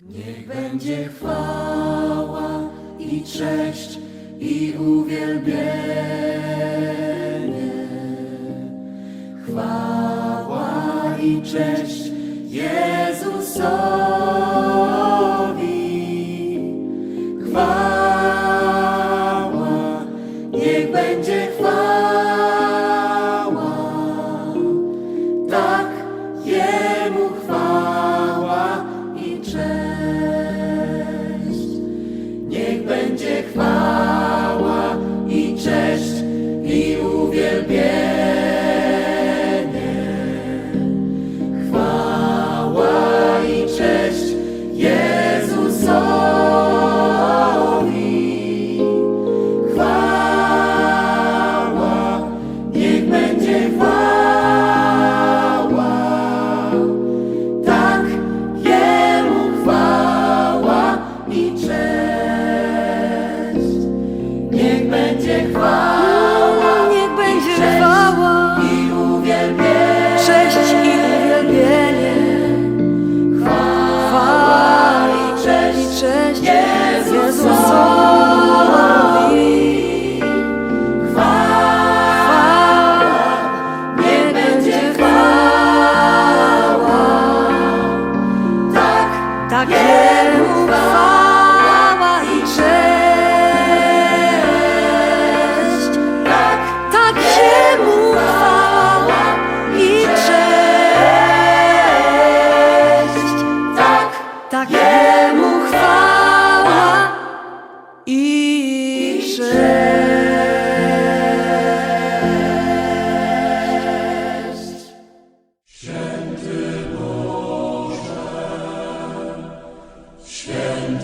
Niech będzie chwała i cześć i uwielbienie. Chwała i cześć Jezusowi. I can't.